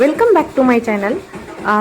Welcome back to my channel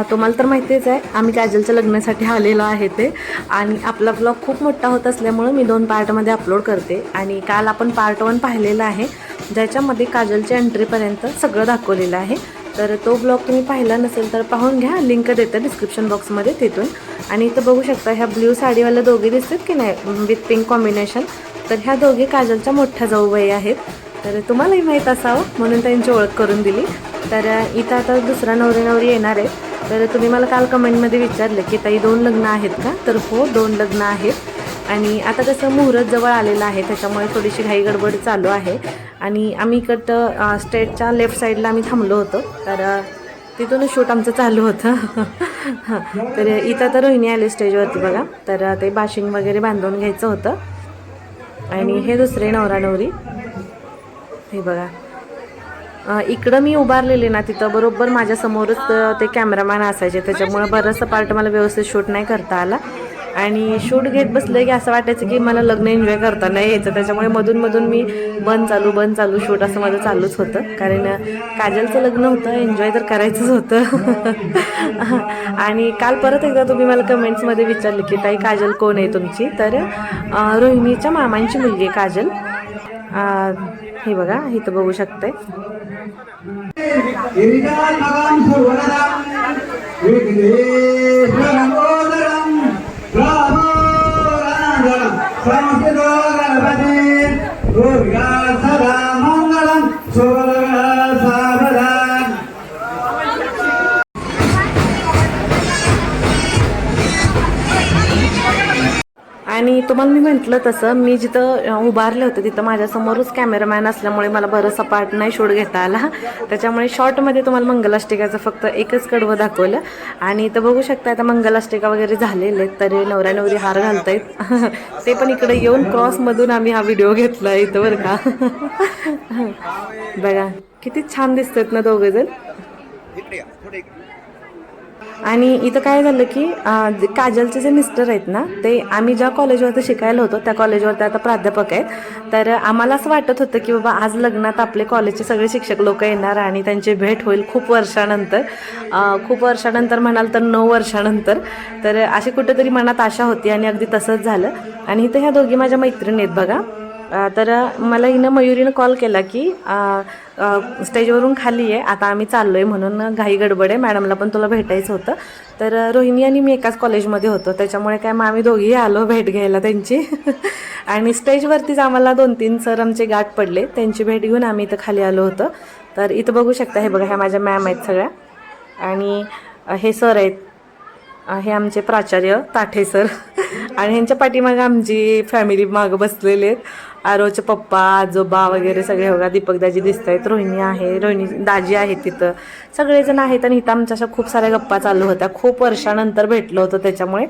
तुम्हाला तर माहितीच आहे आम्ही काजलच्या लग्नासाठी आलेलो आहे ते. आणि आपला ब्लॉग खूप मोठा होत असल्यामुळं मी दोन पार्टमध्ये अपलोड करते. आणि काल आपण पार्ट वन पाहिलेला आहे ज्याच्यामध्ये काजलच्या एंट्रीपर्यंत सगळं दाखवलेलं आहे. तर तो ब्लॉग तुम्ही पाहिला नसेल तर पाहून घ्या लिंक देतं डिस्क्रिप्शन बॉक्समध्ये तिथून. आणि इथं बघू शकता ह्या ब्ल्यू साडीवाल्या दोघे दिसतात की नाही विथ पिंक कॉम्बिनेशन तर ह्या दोघे काजलच्या मोठ्या जाऊबाई आहेत. तर तुम्हालाही माहीत असावं म्हणून त्यांची ओळख करून दिली. तर इथं आता दुसरा नवरी नवरी येणार आहे. तर तुम्ही मला काल कमेंटमध्ये विचारलं की ताई दोन लग्न आहेत का? तर हो दोन लग्न आहेत. आणि आता कसं मुहूर्त जवळ आलेलं आहे त्याच्यामुळे थोडीशी घाई गडबड चालू आहे. आणि आम्ही इकडं स्टेटच्या लेफ्ट साईडला आम्ही थांबलो होतो. तर तिथून शूट आमचं चालू होतं. हां तर इथं तर रोहिणी आली स्टेजवरती बघा. तर ते बाशिंग वगैरे बांधून घ्यायचं होतं. आणि हे दुसरे नवरा नवरी. हे बघा. इकडं मी उभारलेले ना तिथं बरोबर माझ्यासमोरच ते कॅमेरामॅन असायचे. त्याच्यामुळं बरंचसं पार्ट मला व्यवस्थित शूट नाही करता आला. आणि शूट घेत बसलं की असं वाटायचं की मला लग्न एन्जॉय करता नाही यायचं. त्याच्यामुळे मधून मधून मी बंद चालू बंद चालू शूट असं माझं चालूच होतं. कारण काजलचं लग्न होतं एन्जॉय तर करायचंच होतं. आणि काल परत एकदा तुम्ही मला कमेंट्समध्ये विचारले की ताई काजल कोण आहे तुमची? तर रोहिणीच्या मामांची मुलगी आहे काजल. हे बघा इथं बघू शकते ఇరిజాన్ మగాం సువరద విఘ్నేశ్వర మోదరం రామోరాంజనం సమస్త आणि तुम्हाला मी म्हटलं तसं मी जिथं उभारलं होतं तिथं माझ्यासमोरच कॅमेरामॅन असल्यामुळे मला बरंचसा पार्ट नाही शूट घेता आला. त्याच्यामुळे शॉर्टमध्ये तुम्हाला मंगलाष्टिकाचं फक्त एकच कडवं दाखवलं. आणि इथं बघू शकता आता मंगलाष्टिका वगैरे झालेले आहेत तरी नवऱ्या नवरी हार घालतायत. ते पण इकडे येऊन क्रॉसमधून आम्ही हा व्हिडिओ घेतला इथं बरं का. बघा किती छान दिसतात ना दोघंजण. आणि इथं काय झालं की जे काजलचे जे मिस्टर आहेत ना ते आम्ही ज्या कॉलेजवरती शिकायला होतो त्या कॉलेजवरती आता प्राध्यापक आहेत. तर आम्हाला असं वाटत होतं की बाबा आज लग्नात आपले कॉलेजचे सगळे शिक्षक लोक येणार आणि त्यांची भेट होईल खूप वर्षानंतर. खूप वर्षानंतर म्हणाल तर नऊ वर्षानंतर. तर अशी कुठेतरी मनात आशा होती आणि अगदी तसंच झालं. आणि इथं ह्या दोघी माझ्या मैत्रिणी आहेत बघा. तर मला हिनं मयुरीनं कॉल केला की स्टेजवरून खाली आहे आता आम्ही चाललो आहे म्हणून घाई गडबड आहे मॅडमला पण तुला भेटायचं होतं. तर रोहिणी आणि मी एकाच कॉलेजमध्ये होतो त्याच्यामुळे काय मग आम्ही दोघीही आलो भेट घ्यायला त्यांची. आणि स्टेजवरतीच आम्हाला दोन तीन सर आमचे गाठ पडले त्यांची भेट घेऊन आम्ही इथं खाली आलो होतो. तर इथं बघू शकता हे बघा ह्या माझ्या मॅम आहेत सगळ्या. आणि हे सर आहेत. हे आमचे प्राचार्य ताठे सर आणि ह्यांच्या पाठीमागं आमची फॅमिली मागं बसलेले आहेत. आरोचे पप्पा आजोबा वगैरे सगळे बघा दीपकदाजी दिसत आहेत रोहिणी आहे रोहिणी दाजी आहेत तिथं. सगळेजण आहेत आणि इथं आमच्या अशा खूप साऱ्या गप्पा चालू होत्या. खूप वर्षानंतर भेटलो होतो त्याच्यामुळे.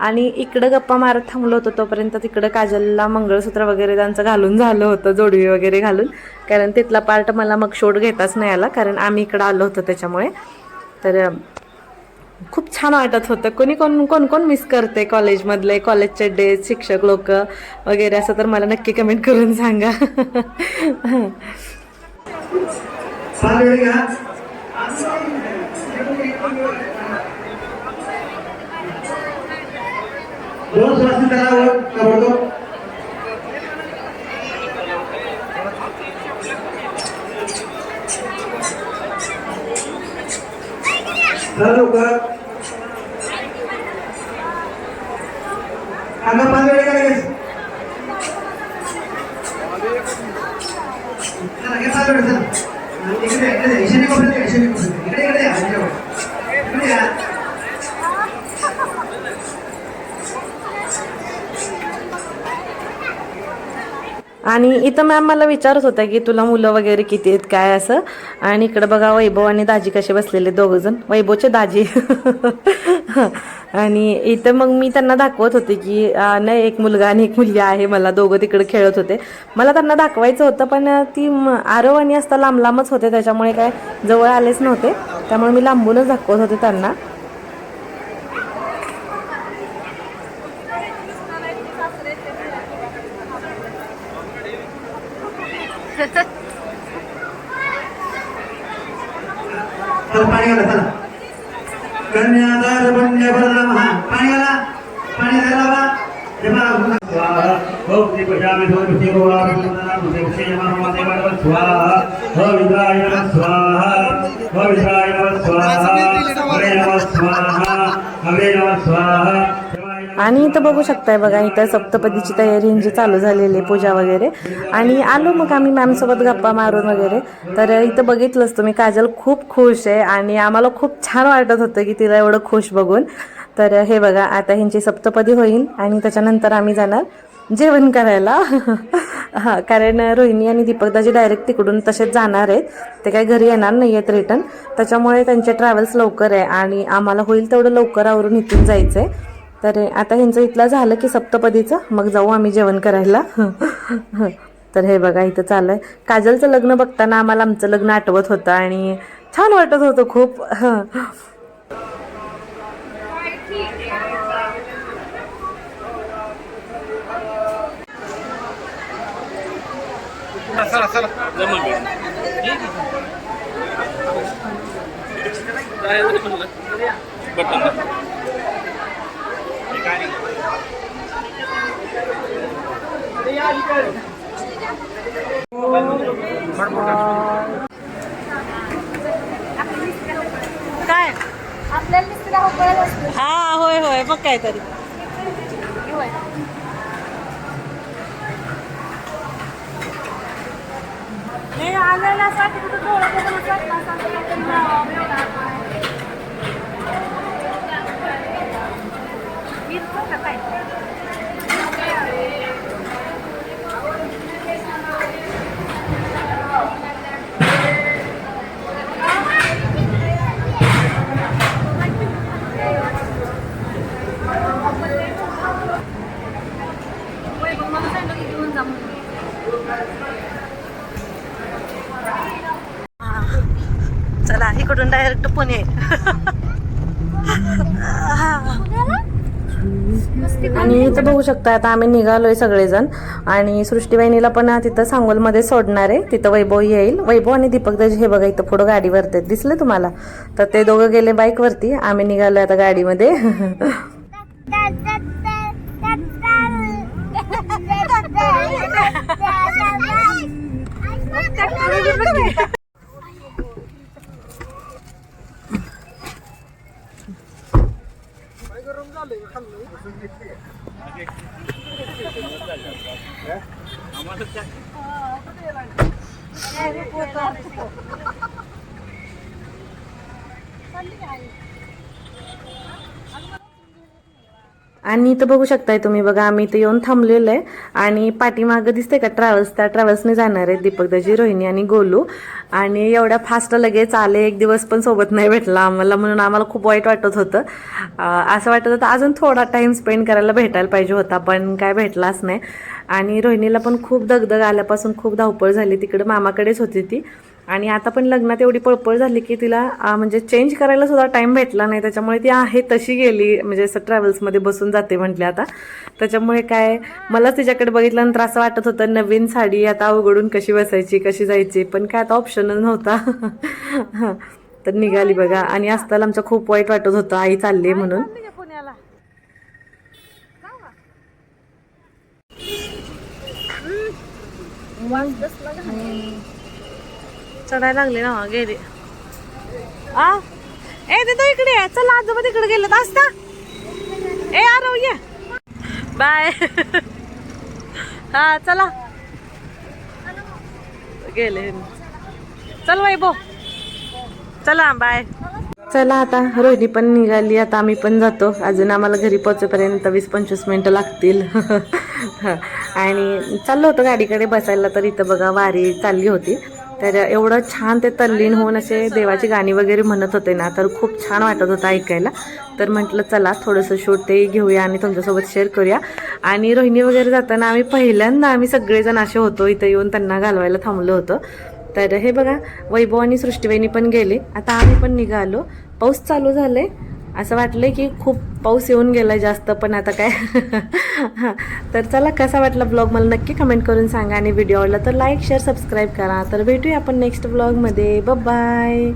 आणि इकडं गप्पा मारत थांबलो होतो तोपर्यंत तिकडं काजलला मंगळसूत्र वगैरे त्यांचं घालून झालं होतं जोडवी वगैरे घालून. कारण तिथला पार्ट मला मग शोट घेताच नाही आला कारण आम्ही इकडं आलो होतो त्याच्यामुळे. तर खूप छान वाटत होतं. कोणी कोण कोण कोण मिस करते कॉलेजमधले कॉलेजचे डेज शिक्षक लोक वगैरे असं तर मला नक्की कमेंट करून सांगा. सात वेळ घ्या दोन स्वासी करावं ताबडतोब चला लवकर आता पाच वेळ करायचं चला, घे पाच वेळ, चला. इकडे या, इकडे या. ईशान्य कोपऱ्यात या, ईशान्य कोपऱ्यात. इकडे इकडे या, माझ्यावर. इकडे या. आणि इथं मॅम मला विचारत होत्या की तुला मुलं वगैरे किती आहेत काय असं? आणि इकडं बघा वैभव आणि दाजी कसे बसलेले दोघंजण वैभवचे दाजी. आणि इथं मग मी त्यांना दाखवत होते की नाही एक मुलगा आणि एक मुलगी आहे मला दोघं तिकडे खेळत होते. मला त्यांना दाखवायचं होतं पण ती आरव आणि असता लांब लांबच होते त्याच्यामुळे काय जवळ आलेच नव्हते. त्यामुळे मी लांबूनच दाखवत होते त्यांना. चल पाणी घाला चला. कन्यादार पुण्य बलरामा पाणी घाला पाणी झाला स्वाहा. भक्ति पजामि भक्ति गोरा वंदना भक्ति स्वाहा. भविद्राय नमः स्वाहा. भविद्राय नमः स्वाहा. हरे नमः स्वाहा. हरे नमः स्वाहा. आणि इथं बघू शकताय बघा इथं सप्तपदीची तयारी यांची चालू झालेली आहे पूजा वगैरे. आणि आलो मग आम्ही मॅमसोबत गप्पा मारून वगैरे. तर इथं बघितलंच तुम्ही काजल खूप खुश आहे आणि आम्हाला खूप छान वाटत होतं की तिला एवढं खुश बघून. तर हे बघा आता ह्यांची सप्तपदी होईल आणि त्याच्यानंतर आम्ही जाणार जेवण करायला. हां कारण रोहिणी आणि दीपकदाजी डायरेक्ट तिकडून तसेच जाणार आहेत. ते काही घरी येणार नाही आहेत रिटर्न त्याच्यामुळे त्यांचे ट्रॅव्हल्स लवकर आहे आणि आम्हाला होईल तेवढं लवकर आवरून इथून जायचं आहे तर आता ह्यांचं इथलं झालं की सप्तपदीचं. मग जाऊ आम्ही जेवण करायला. तर हे बघा इथं चाललं आहे काजलचं लग्न बघताना आम्हाला आमचं लग्न आठवत होतं आणि छान वाटत होतं खूप. हं. काय. हा होय होय मग काय तरी. नाही, आलेलं असं वाटतं की तो डोळा बघून असं वाटतं असं असं काहीतरी मिळावं, मिळावं. इतकं का काय? होय, मग मला सांगितलं की घेऊन जा म्हणून. चला इकडून डायरेक्ट पुणे. आणि इथं बघू शकता आता आम्ही निघालोय सगळेजण आणि सृष्टीवाहिनीला पण तिथं सांगोलमध्ये सोडणार आहे तिथं वैभव येईल वैभव आणि दीपक दाजी हे बघा इथं पुढं गाडीवरती आहेत. दिसले तुम्हाला तर ते दोघं गेले बाईकवरती आम्ही निघालोय आता गाडीमध्ये गरम झाले खाल्लं आम्हाला आणि इथं बघू शकताय तुम्ही बघा आम्ही इथं येऊन थांबलेलो आहे. आणि पाठीमागं दिसतंय का ट्रॅव्हल्स त्या ट्रॅव्हल्सने जाणार आहे दीपकदाजी रोहिणी आणि गोलू. आणि एवढ्या फास्ट लगेच आले एक दिवस पण सोबत नाही भेटला आम्हाला म्हणून आम्हाला खूप वाईट वाटत होतं. असं वाटत होतं अजून थोडा टाईम स्पेंड करायला भेटायला पाहिजे होता पण काय भेटलाच नाही. आणि रोहिणीला पण खूप दगदग आल्यापासून खूप धावपळ झाली तिकडे मामाकडेच होती ती. आणि आता पण लग्नात एवढी पळपळ झाली की तिला म्हणजे चेंज करायला सुद्धा टाइम भेटला नाही. त्याच्यामुळे ती आहे तशी गेली. म्हणजे असं ट्रॅव्हल्समध्ये बसून जाते म्हटले आता. त्याच्यामुळे काय मलाच तिच्याकडे बघितल्यानंतर असं वाटत होतं नवीन साडी आता अवघडून कशी बसायची कशी जायची? पण काय आता ऑप्शनच नव्हता. तर निघाली बघा. आणि असताना आमचं खूप वाईट वाटत होतं. आई चालली म्हणून. पुण्याला चढायला लागले ना गेले आ? ए तो इकडे. आहे. चल आजोबा तिकडे गेलं. असता ए आरव ये. बाय. हा चला. गेले. चल वैभव चला बाय. चला आता. रोहिणी पण निघाली. आता आम्ही पण जातो. अजून आम्हाला घरी पोहोचेपर्यंत वीस पंचवीस मिनटं लागतील. आणि चाललो होतो गाडीकडे. बसायला तर इथं बघा वारी चालली होती. तर एवढं छान ते तल्लीन होऊन असे देवाची गाणी वगैरे म्हणत होते ना तर खूप छान वाटत होतं ऐकायला. तर म्हटलं चला थोडंसं शूट ते घेऊया आणि तुमच्यासोबत शेअर करूया. आणि रोहिणी वगैरे जाताना आम्ही पहिल्यांदा आम्ही सगळेजण असे होतो इथं येऊन त्यांना घालवायला थांबलो होतो. तर हे बघा वैभव आणि सृष्टीवाहिनी पण गेले. आता आम्ही पण निघालो. पाऊस चालू झाले असं वाटलं की खूप पाऊस येऊन गेला जास्त पण आता काय? तर चला कसा वाटला ब्लॉग मला नक्की कमेंट करून सांगा. आणि व्हिडिओ आवडला तर लाईक शेअर सबस्क्राईब करा. तर भेटूया आपण नेक्स्ट ब्लॉगमध्ये बाय